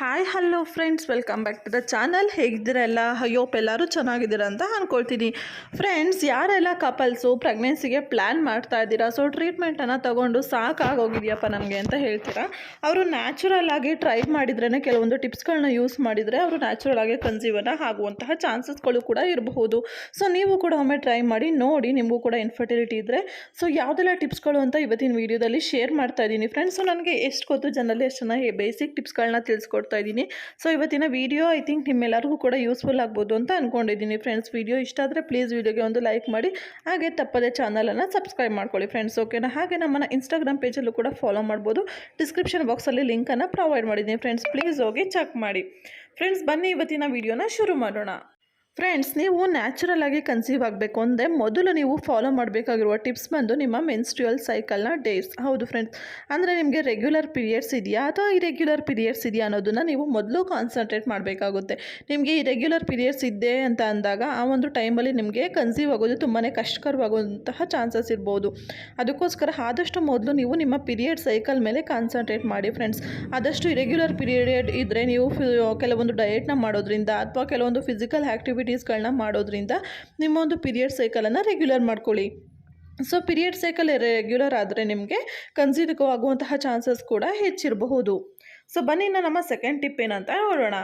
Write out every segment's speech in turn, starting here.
Hi hello friends welcome back to the channel ಹೇಗಿದ್ದೀರಲ್ಲ? Hope ಎಲ್ಲರೂ ಚೆನ್ನಾಗಿದ್ದೀರ ಅಂತ ಅಂದ್ಕೊಳ್ತೀನಿ ಫ್ರೆಂಡ್ಸ್ ಯಾರೆಲ್ಲ ಕಪಲ್ಸು ಪ್ರೆಗ್ನೆನ್ಸಿಗೆ ಪ್ಲ್ಯಾನ್ ಮಾಡ್ತಾ ಇದ್ದೀರಾ? ಸೊ ಟ್ರೀಟ್ಮೆಂಟನ್ನು ತೊಗೊಂಡು ಸಾಕಾಗೋಗಿದೆಯಪ್ಪ ನಮಗೆ ಅಂತ ಹೇಳ್ತೀರಾ? ಅವರು ನ್ಯಾಚುರಲ್ ಆಗಿ ಟ್ರೈ ಮಾಡಿದ್ರೇ ಕೆಲವೊಂದು ಟಿಪ್ಸ್ಗಳನ್ನ ಯೂಸ್ ಮಾಡಿದರೆ ಅವರು ನ್ಯಾಚುರಲ್ ಆಗಿ ಆಗುವಂತಹ ಚಾನ್ಸಸ್ಗಳು ಕೂಡ ಇರಬಹುದು. ಸೊ ನೀವು ಕೂಡ ಒಮ್ಮೆ ಟ್ರೈ ಮಾಡಿ, ನೋಡಿ, ನಿಮಗೂ ಕೂಡ ಇನ್ಫರ್ಟಿಲಿಟಿ ಇದ್ದರೆ ಸೊ ಯಾವುದೆಲ್ಲ ಟಿಪ್ಸ್ಗಳು ಅಂತ ಇವತ್ತಿನ ವೀಡಿಯೋದಲ್ಲಿ ಶೇರ್ ಮಾಡ್ತಾ ಇದ್ದೀನಿ. ಫ್ರೆಂಡ್ಸ್ ಸೊ ನನಗೆ ಎಷ್ಟು ಗೊತ್ತು? ಜನರಲ್ಲಿ ಎಷ್ಟು ಚೆನ್ನಾಗಿ ಬೇಸಿಕ್ ಟಿಪ್ಸ್ಗಳನ್ನ ತಿಳಿಸ್ಕೊಡ್ತಾ ಇದ್ದೀನಿ. ಸೊ ಇವತ್ತಿನ ವೀಡಿಯೋ ಐ ಥಿಂಕ್ ನಿಮ್ಮೆಲ್ಲರಿಗೂ ಕೂಡ ಯೂಸ್ಫುಲ್ ಆಗ್ಬೋದು ಅಂತ ಅಂದ್ಕೊಂಡಿದ್ದೀನಿ ಫ್ರೆಂಡ್ಸ್ ವೀಡಿಯೋ ಇಷ್ಟ ಆದರೆ ಪ್ಲೀಸ್ ವೀಡಿಯೋಗೆ ಒಂದು ಲೈಕ್ ಮಾಡಿ. ಹಾಗೆ ತಪ್ಪದೆ ಚಾನಲನ್ನು ಸಬ್ಸ್ಕ್ರೈಬ್ ಮಾಡ್ಕೊಳ್ಳಿ ಫ್ರೆಂಡ್ಸ್ ಓಕೆನಾ ಹಾಗೆ ನಮ್ಮನ್ನು ಇನ್ಸ್ಟಾಗ್ರಾಮ್ ಪೇಜಲ್ಲೂ ಕೂಡ ಫಾಲೋ ಮಾಡ್ಬೋದು. ಡಿಸ್ಕ್ರಿಪ್ಷನ್ ಬಾಕ್ಸಲ್ಲಿ ಲಿಂಕನ್ನು ಪ್ರೊವೈಡ್ ಮಾಡಿದ್ದೀನಿ ಫ್ರೆಂಡ್ಸ್ ಪ್ಲೀಸ್ ಹೋಗಿ ಚೆಕ್ ಮಾಡಿ. ಫ್ರೆಂಡ್ಸ್ ಬನ್ನಿ ಇವತ್ತಿನ ವೀಡಿಯೋನ ಶುರು ಮಾಡೋಣ. ಫ್ರೆಂಡ್ಸ್ ನೀವು ನ್ಯಾಚುರಲ್ ಆಗಿ ಕನ್ಸೀವ್ ಆಗಬೇಕು ಅಂದರೆ ಮೊದಲು ನೀವು ಫಾಲೋ ಮಾಡಬೇಕಾಗಿರುವ ಟಿಪ್ಸ್ ಬಂದು ನಿಮ್ಮ ಮೆನ್ಸ್ಟ್ರಿಯಲ್ ಸೈಕಲ್ನ ಡೇಸ್ ಹೌದು ಫ್ರೆಂಡ್ಸ್ ಅಂದರೆ ನಿಮಗೆ ರೆಗ್ಯುಲರ್ ಪೀರಿಯಡ್ಸ್ ಇದೆಯಾ ಅಥವಾ ಇರೆಗ್ಯುಲರ್ ಪೀರಿಯಡ್ಸ್ ಇದೆಯಾ ಅನ್ನೋದನ್ನು ನೀವು ಮೊದಲು ಕಾನ್ಸಂಟ್ರೇಟ್ ಮಾಡಬೇಕಾಗುತ್ತೆ. ನಿಮಗೆ ಇರೆಗ್ಯುಲರ್ ಪೀರಿಯಡ್ಸ್ ಇದೆ ಅಂತ ಅಂದಾಗ ಆ ಒಂದು ಟೈಮಲ್ಲಿ ನಿಮಗೆ ಕನ್ಸೀವ್ ಆಗೋದು ತುಂಬಾ ಕಷ್ಟಕರವಾಗುವಂತಹ ಚಾನ್ಸಸ್ ಇರ್ಬೋದು. ಅದಕ್ಕೋಸ್ಕರ ಆದಷ್ಟು ಮೊದಲು ನೀವು ನಿಮ್ಮ ಪೀರಿಯಡ್ ಸೈಕಲ್ ಮೇಲೆ ಕಾನ್ಸಂಟ್ರೇಟ್ ಮಾಡಿ ಫ್ರೆಂಡ್ಸ್ ಆದಷ್ಟು ಇರೆಗ್ಯುಲರ್ ಪೀರಿಯಡ್ ಇದ್ದರೆ ನೀವು ಕೆಲವೊಂದು ಡಯೆಟ್ನ ಮಾಡೋದ್ರಿಂದ ಅಥವಾ ಕೆಲವೊಂದು ಫಿಸಿಕಲ್ ಆ್ಯಕ್ಟಿವಿಟೀಸ್ಗಳನ್ನ ಮಾಡೋದ್ರಿಂದ ನಿಮ್ಮ ಒಂದು ಪೀರಿಯಡ್ ಸೈಕಲನ್ನು ರೆಗ್ಯುಲರ್ ಮಾಡ್ಕೊಳ್ಳಿ. ಸೊ ಪೀರಿಯಡ್ ಸೈಕಲ್ ರೆಗ್ಯುಲರ್ ಆದರೆ ನಿಮಗೆ ಕನ್ಸೀವ್ ಆಗುವಂತಹ ಚಾನ್ಸಸ್ ಕೂಡ ಹೆಚ್ಚಿರಬಹುದು. ಸೊ ಬನ್ನಿ ನಮ್ಮ ಸೆಕೆಂಡ್ ಟಿಪ್ ಏನಂತ ನೋಡೋಣ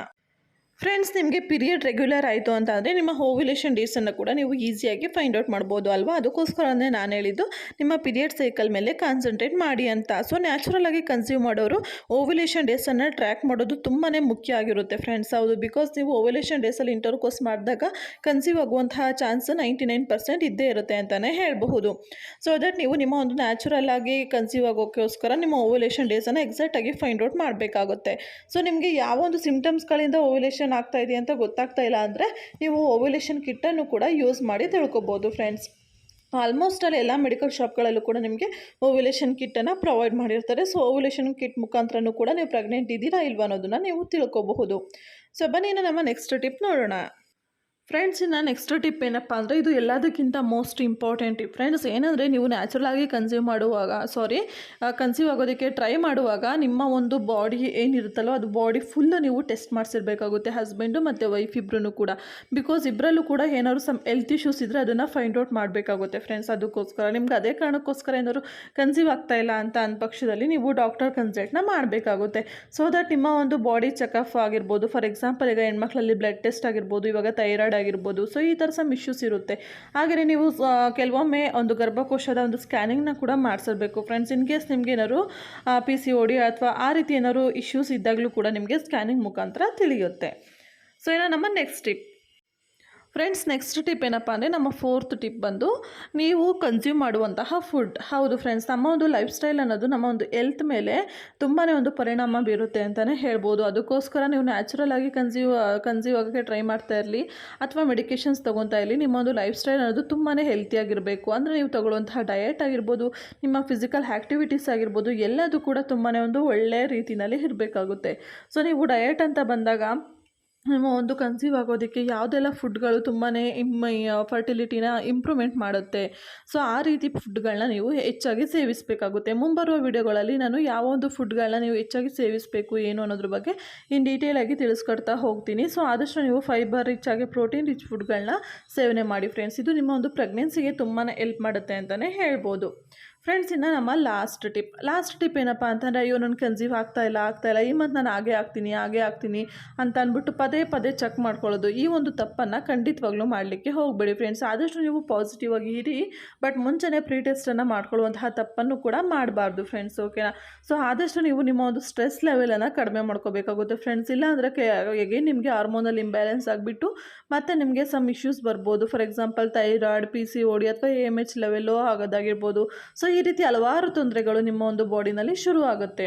ಫ್ರೆಂಡ್ಸ್ ನಿಮಗೆ ಪೀರಿಯಡ್ ರೆಗ್ಯುಲರ್ ಆಯಿತು ಅಂತ ಅಂದರೆ ನಿಮ್ಮ ಓವ್ಯುಲೇಷನ್ ಡೇಸನ್ನು ಕೂಡ ನೀವು ಈಸಿಯಾಗಿ ಫೈಂಡ್ ಔಟ್ ಮಾಡ್ಬೋದು ಅಲ್ವಾ? ಅದಕ್ಕೋಸ್ಕರನೇ ನಾನು ಹೇಳಿದ್ದು, ನಿಮ್ಮ ಪೀರಿಯಡ್ ಸೈಕಲ್ ಮೇಲೆ ಕಾನ್ಸಂಟ್ರೇಟ್ ಮಾಡಿ ಅಂತ. ಸೊ ನ್ಯಾಚುರಲ್ ಆಗಿ ಕನ್ಸ್ಯೂಮ್ ಮಾಡೋರು ಓವ್ಯುಲೇಷನ್ ಡೇಸನ್ನು ಟ್ರ್ಯಾಕ್ ಮಾಡೋದು ತುಂಬಾ ಮುಖ್ಯ ಆಗಿರುತ್ತೆ ಫ್ರೆಂಡ್ಸ್ ಹೌದು ಬಿಕಾಸ್ ನೀವು ಓವ್ಯುಲೇಷನ್ ಡೇಸಲ್ಲಿ ಇಂಟರ್ಕೋರ್ಸ್ ಮಾಡಿದಾಗ ಕನ್ಸೀವ್ ಆಗುವಂತಹ ಚಾನ್ಸ್ ನೈಂಟಿ ನೈನ್ ಪರ್ಸೆಂಟ್ ಇದ್ದೇ ಇರುತ್ತೆ ಅಂತಲೇ ಹೇಳಬಹುದು. ಸೊ ದಟ್ ನೀವು ನಿಮ್ಮ ಒಂದು ನ್ಯಾಚುರಲ್ ಆಗಿ ಕನ್ಸೀವ್ ಆಗೋಕ್ಕೋಸ್ಕರ ನಿಮ್ಮ ಓವ್ಯುಲೇಷನ್ ಡೇಸನ್ನು ಎಕ್ಸಾಕ್ಟಾಗಿ ಫೈಂಡ್ ಔಟ್ ಮಾಡಬೇಕಾಗುತ್ತೆ. ಸೊ ನಿಮಗೆ ಯಾವ ಒಂದು ಸಿಮ್ಟಮ್ಸ್ಗಳಿಂದ ಓವ್ಯುಲೇಷನ್ ಆಗ್ತಾ ಇದೆ ಅಂತ ಗೊತ್ತಾಗ್ತಾ ಇಲ್ಲ ಅಂದರೆ ನೀವು ಓವ್ಯುಲೇಷನ್ ಕಿಟ್ಟನ್ನು ಕೂಡ ಯೂಸ್ ಮಾಡಿ ತಿಳ್ಕೊಬೋದು ಫ್ರೆಂಡ್ಸ್ ಆಲ್ಮೋಸ್ಟ್ ಅಲ್ಲಿ ಎಲ್ಲ ಮೆಡಿಕಲ್ ಶಾಪ್ಗಳಲ್ಲೂ ಕೂಡ ನಿಮಗೆ ಓವ್ಯುಲೇಷನ್ ಕಿಟ್ಟನ್ನು ಪ್ರೊವೈಡ್ ಮಾಡಿರ್ತಾರೆ. ಸೊ ಓವ್ಯುಲೇಷನ್ ಕಿಟ್ ಮುಖಾಂತರನೂ ಕೂಡ ನೀವು ಪ್ರೆಗ್ನೆಂಟ್ ಇದ್ದೀರಾ ಇಲ್ವಾ ಅನ್ನೋದನ್ನು ನೀವು ತಿಳ್ಕೊಬಹುದು. ಸೊ ಬನ್ನಿ ನಮ್ಮ ನೆಕ್ಸ್ಟ್ ಟಿಪ್ ನೋಡೋಣ. ಫ್ರೆಂಡ್ಸ್ ಇನ್ನು ನೆಕ್ಸ್ಟ್ ಟಿಪ್ ಏನಪ್ಪ ಅಂದರೆ ಇದು ಎಲ್ಲದಕ್ಕಿಂತ ಮೋಸ್ಟ್ ಇಂಪಾರ್ಟೆಂಟ್ ಟಿಪ್ ಫ್ರೆಂಡ್ಸ್ ಏನಂದರೆ ನೀವು ನ್ಯಾಚುರಲ್ ಆಗಿ ಕನ್ಸ್ಯೂಮ್ ಮಾಡುವಾಗ ಸಾರಿ ಕನ್ಸ್ಯೂಮ್ ಆಗೋದಕ್ಕೆ ಟ್ರೈ ಮಾಡುವಾಗ ನಿಮ್ಮ ಒಂದು ಬಾಡಿ ಏನಿರುತ್ತಲ್ಲೋ ಅದು ಬಾಡಿ ಫುಲ್ ನೀವು ಟೆಸ್ಟ್ ಮಾಡಿಸಿರ್ಬೇಕಾಗುತ್ತೆ ಹಸ್ಬೆಂಡು ಮತ್ತು ವೈಫ್ ಇಬ್ಬರೂ ಕೂಡ. ಬಿಕಾಸ್ ಇಬ್ಬರಲ್ಲೂ ಕೂಡ ಏನಾದ್ರು ಸಮ್ ಹೆಲ್ತ್ ಇಶ್ಯೂಸ್ ಇದ್ದರೆ ಅದನ್ನು ಫೈಂಡ್ ಔಟ್ ಮಾಡಬೇಕಾಗುತ್ತೆ ಫ್ರೆಂಡ್ಸ್ ಅದಕ್ಕೋಸ್ಕರ ನಿಮ್ಗೆ ಅದೇ ಕಾರಣಕ್ಕೋಸ್ಕರ ಏನಾದ್ರು ಕನ್ಸೀವ್ ಆಗ್ತಾ ಇಲ್ಲ ಅಂತ ಅಂದ ಪಕ್ಷದಲ್ಲಿ ನೀವು ಡಾಕ್ಟರ್ ಕನ್ಸಲ್ಟ್ನ ಮಾಡಬೇಕಾಗುತ್ತೆ. ಸೊ ದಟ್ ನಿಮ್ಮ ಒಂದು ಬಾಡಿ ಚೆಕಪ್ ಆಗಿರ್ಬೋದು ಫಾರ್ ಎಕ್ಸಾಂಪಲ್ ಈಗ ಹೆಣ್ಮಕ್ಳಲ್ಲಿ ಬ್ಲಡ್ ಟೆಸ್ಟ್ ಆಗಿರ್ಬೋದು, ಇವಾಗ ಥೈರಾಯ್ಡ್ ಆಗಿರ್ಬೋದು. ಸೊ ಈ ಥರ ಸಮ್ ಇಶ್ಯೂಸ್ ಇರುತ್ತೆ. ಹಾಗೆಯೇ ನೀವು ಕೆಲವೊಮ್ಮೆ ಒಂದು ಗರ್ಭಕೋಶದ ಒಂದು ಸ್ಕ್ಯಾನಿಂಗ್ನ ಕೂಡ ಮಾಡಿಸಬೇಕು ಫ್ರೆಂಡ್ಸ್ ಇನ್ ಕೇಸ್ ನಿಮ್ಗೆ ಏನಾದರೂ ಪಿ ಸಿ ಓ ಡಿ ಅಥವಾ ಆ ರೀತಿ ಏನಾದ್ರು ಇಶ್ಯೂಸ್ ಇದ್ದಾಗಲೂ ಕೂಡ ನಿಮಗೆ ಸ್ಕ್ಯಾನಿಂಗ್ ಮುಖಾಂತರ ತಿಳಿಯುತ್ತೆ. ಸೊ ಏನೋ ನಮ್ಮ next tip friends next tip ಏನಪ್ಪ ಅಂದರೆ ನಮ್ಮ ಫೋರ್ತ್ ಟಿಪ್ ಬಂದು ನೀವು ಕನ್ಸ್ಯೂಮ್ ಮಾಡುವಂತಹ ಫುಡ್ ಹೌದು ಫ್ರೆಂಡ್ಸ್ ನಮ್ಮ ಒಂದು ಲೈಫ್ ಸ್ಟೈಲ್ ಅನ್ನೋದು ನಮ್ಮ ಒಂದು ಎಲ್ತ್ ಮೇಲೆ ತುಂಬಾ ಒಂದು ಪರಿಣಾಮ ಬೀರುತ್ತೆ ಅಂತಲೇ ಹೇಳ್ಬೋದು. ಅದಕ್ಕೋಸ್ಕರ ನೀವು ನ್ಯಾಚುರಲ್ ಆಗಿ ಕನ್ಸ್ಯೂವ್ ಆಗೋಕ್ಕೆ ಟ್ರೈ ಮಾಡ್ತಾ ಇರಲಿ. ಅಥವಾ ಮೆಡಿಕೇಷನ್ಸ್ ತೊಗೊತಾ ಇರಲಿ. ನಿಮ್ಮ ಒಂದು ಲೈಫ್ ಸ್ಟೈಲ್ ಅನ್ನೋದು ತುಂಬಾ ಹೆಲ್ತಿಯಾಗಿರಬೇಕು ಅಂದರೆ ನೀವು ತಗೊಳ್ಳುವಂತಹ ಡಯಟ್ ಆಗಿರ್ಬೋದು, ನಿಮ್ಮ ಫಿಸಿಕಲ್ ಆ್ಯಕ್ಟಿವಿಟೀಸ್ ಆಗಿರ್ಬೋದು, ಎಲ್ಲದೂ ಕೂಡ ತುಂಬಾ ಒಂದು ಒಳ್ಳೆಯ ರೀತಿಯಲ್ಲಿ ಇರಬೇಕಾಗುತ್ತೆ. ಸೊ ನೀವು ಡಯಟ್ ಅಂತ ಬಂದಾಗ ಒಂದು ಕನ್ಸೀವ್ ಆಗೋದಕ್ಕೆ ಯಾವುದೆಲ್ಲ ಫುಡ್ಗಳು ತುಂಬಾ ಇಮ್ ಫರ್ಟಿಲಿಟಿನ ಇಂಪ್ರೂವ್ಮೆಂಟ್ ಮಾಡುತ್ತೆ. ಸೊ ಆ ರೀತಿ ಫುಡ್ಗಳನ್ನ ನೀವು ಹೆಚ್ಚಾಗಿ ಸೇವಿಸಬೇಕಾಗುತ್ತೆ. ಮುಂಬರುವ ವಿಡಿಯೋಗಳಲ್ಲಿ ನಾನು ಯಾವ ಒಂದು ಫುಡ್ಗಳನ್ನ ನೀವು ಹೆಚ್ಚಾಗಿ ಸೇವಿಸಬೇಕು, ಏನು ಅನ್ನೋದ್ರ ಬಗ್ಗೆ ಇನ್ ಡೀಟೇಲ್ ಆಗಿ ತಿಳಿಸ್ಕೊಡ್ತಾ ಹೋಗ್ತೀನಿ. ಸೊ ಆದಷ್ಟು ನೀವು ಫೈಬರ್ ರಿಚ್ ಆಗಿ ಪ್ರೋಟೀನ್ ರಿಚ್ ಫುಡ್ಗಳನ್ನ ಸೇವನೆ ಮಾಡಿ ಫ್ರೆಂಡ್ಸ್ ಇದು ನಿಮ್ಮ ಒಂದು ಪ್ರೆಗ್ನೆನ್ಸಿಗೆ ತುಂಬಾ ಹೆಲ್ಪ್ ಮಾಡುತ್ತೆ ಅಂತಲೇ ಹೇಳ್ಬೋದು. ಫ್ರೆಂಡ್ಸ್ ಇನ್ನು ನಮ್ಮ ಲಾಸ್ಟ್ ಟಿಪ್ ಲಾಸ್ಟ್ ಟಿಪ್ ಏನಪ್ಪ ಅಂತಂದರೆ, ಅಯ್ಯೋ ನನ್ನ ಕನ್ಸೀವ್ ಆಗ್ತಾ ಇಲ್ಲ ಆಗ್ತಾ ಇಲ್ಲ. ಈ ಮತ್ತು ನಾನು ಹಾಗೆ ಆಗ್ತೀನಿ ಹಾಗೆ ಆಗ್ತೀನಿ ಅಂತ ಅಂದ್ಬಿಟ್ಟು ಪದೇ ಪದೇ ಚೆಕ್ ಮಾಡ್ಕೊಳ್ಳೋದು. ಈ ಒಂದು ತಪ್ಪನ್ನು ಖಂಡಿತವಾಗ್ಲೂ ಮಾಡಲಿಕ್ಕೆ ಹೋಗಬೇಡಿ ಫ್ರೆಂಡ್ಸ್ ಆದಷ್ಟು ನೀವು ಪಾಸಿಟಿವ್ ಆಗಿ ಇರಿ ಬಟ್ ಮುಂಚೆನೇ ಪ್ರೀ ಟೆಸ್ಟನ್ನು ಮಾಡ್ಕೊಳ್ಳುವಂತಹ ತಪ್ಪನ್ನು ಕೂಡ ಮಾಡಬಾರ್ದು ಫ್ರೆಂಡ್ಸ್ ಓಕೆನಾ ಸೊ ಆದಷ್ಟು ನೀವು ನಿಮ್ಮ ಒಂದು ಸ್ಟ್ರೆಸ್ ಲೆವೆಲನ್ನು ಕಡಿಮೆ ಮಾಡ್ಕೋಬೇಕಾಗುತ್ತೆ ಫ್ರೆಂಡ್ಸ್ ಇಲ್ಲ ಅಂದರೆ ಎಗೇನ್ ನಿಮಗೆ ಹಾರ್ಮೋನಲ್ ಇಂಬ್ಯಾಲೆನ್ಸ್ ಆಗಿಬಿಟ್ಟು ಮತ್ತು ನಿಮಗೆ ಸಮ್ ಇಶ್ಯೂಸ್ ಬರ್ಬೋದು. For example thyroid P C O D ಅಥವಾ ಎ ಎಂ ಎಚ್ ಲೆವೆಲ್ಲೋ ಆಗೋದಾಗಿರ್ಬೋದು. ಸೊ ಈ ರೀತಿ ಹಲವಾರು ತೊಂದರೆಗಳು ನಿಮ್ಮ ಒಂದು ಬಾಡಿನಲ್ಲಿ ಶುರು ಆಗುತ್ತೆ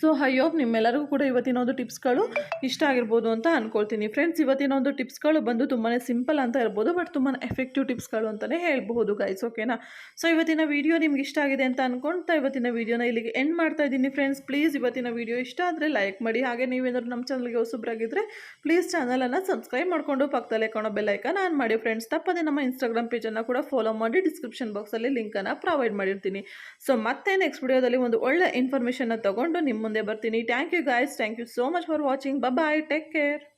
ಸೊ ಐ ಹೋಪ್ ನಿಮ್ಮೆಲ್ಲರಿಗೂ ಕೂಡ ಇವತ್ತಿನ ಒಂದು ಟಿಪ್ಸ್ಗಳು ಇಷ್ಟ ಆಗಿರ್ಬೋದು ಅಂತ ಅಂದ್ಕೊಳ್ತೀನಿ ಫ್ರೆಂಡ್ಸ್ ಇವತ್ತಿನ ಒಂದು ಟಿಪ್ಸ್ಗಳು ಬಂದು ತುಂಬಾ ಸಿಂಪಲ್ ಅಂತ ಇರ್ಬೋದು, ಬಟ್ ತುಂಬಾ ಎಫೆಕ್ಟಿವ್ ಟಿಪ್ಸ್ಗಳು ಅಂತಲೇ ಹೇಳ್ಬೋದು ಗೈಸ್ ಓಕೆನಾ ಸೊ ಇವತ್ತಿನ ವಿಡಿಯೋ ನಿಮ್ಗೆ ಇಷ್ಟ ಆಗಿದೆ ಅಂತ ಅಂದ್ಕೊಳ್ತಾ ಇವತ್ತಿನ ವಿಡಿಯೋನ ಇಲ್ಲಿಗೆ ಎಂಡ್ ಮಾಡ್ತಾ ಇದ್ದೀನಿ ಫ್ರೆಂಡ್ಸ್ ಪ್ಲೀಸ್ ಇವತ್ತಿನ ವಿಡಿಯೋ ಇಷ್ಟ ಆದರೆ ಲೈಕ್ ಮಾಡಿ. ಹಾಗೆ ನೀವೇನಾದ್ರು ನಮ್ಮ ಚಾನಲ್ಗೆ ಹೊಸಬ್ರಾಗಿದ್ದರೆ ಪ್ಲೀಸ್ ಚಾನಲನ್ನು ಸಬ್ಸ್ಕ್ರೈಬ್ ಮಾಡಿಕೊಂಡು ಪಕ್ಕದಲ್ಲೇ ಕಾಣೋ ಬೆಲ್ಲೈಕನ್ ಆನ್ ಮಾಡಿ ಫ್ರೆಂಡ್ಸ್ ತಪ್ಪದೆ ನಮ್ಮ ಇನ್ಸ್ಟಾಗ್ರಾಮ್ ಪೇಜನ್ನು ಕೂಡ ಫಾಲೋ ಮಾಡಿ ಡಿಸ್ಕ್ರಿಪ್ಷನ್ ಬಾಕ್ಸಲ್ಲಿ ಲಿಂಕನ್ನು ಪ್ರೊವೈಡ್ ಮಾಡಿರ್ತೀನಿ. ಸೊ ಮತ್ತೆ ನೆಕ್ಸ್ಟ್ ವಿಡಿಯೋದಲ್ಲಿ ಒಂದು ಒಳ್ಳೆ ಇನ್ಫಾರ್ಮೇಷನ್ನ ತಗೊಂಡು ನಿಮ್ಮ ನಿಮ್ಮ ಮುಂದೆ ಬರ್ತೀನಿ thank you guys thank you so much for watching bye take care